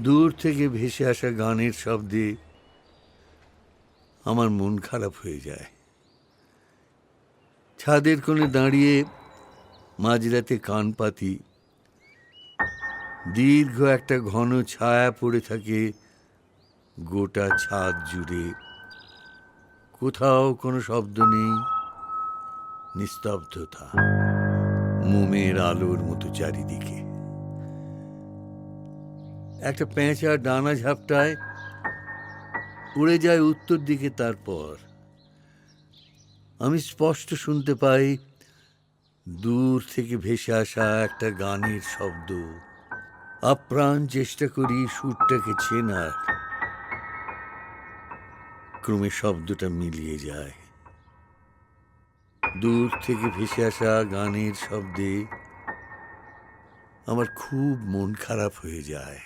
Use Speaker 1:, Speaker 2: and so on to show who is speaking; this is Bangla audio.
Speaker 1: দূর থেকে ভেসে আসা গানের শব্দে আমার মন খারাপ হয়ে যায়। ছাদের কোণে দাঁড়িয়ে মাঝরাতে কান পাতি, দীর্ঘ একটা ঘন ছায়া পড়ে থাকে গোটা ছাদ জুড়ে। কোথাও কোনো শব্দ নেই, নিস্তব্ধতা, মোমের আলোর মতো চারিদিকে। একটা পেঁচা ডানা ঝাপটায় উড়ে যায় উত্তর দিকে তারপর। আমি স্পষ্ট শুনতে পাই, দূর থেকে ভেসে আসা একটা গানের শব্দ। আপ্রাণ চেষ্টা করি সুরটাকে চেনার। ক্রমে শব্দটা মিলিয়ে যায়। দূর থেকে ভেসে আসা গানের শব্দে আমার খুব মন খারাপ হয়ে যায়।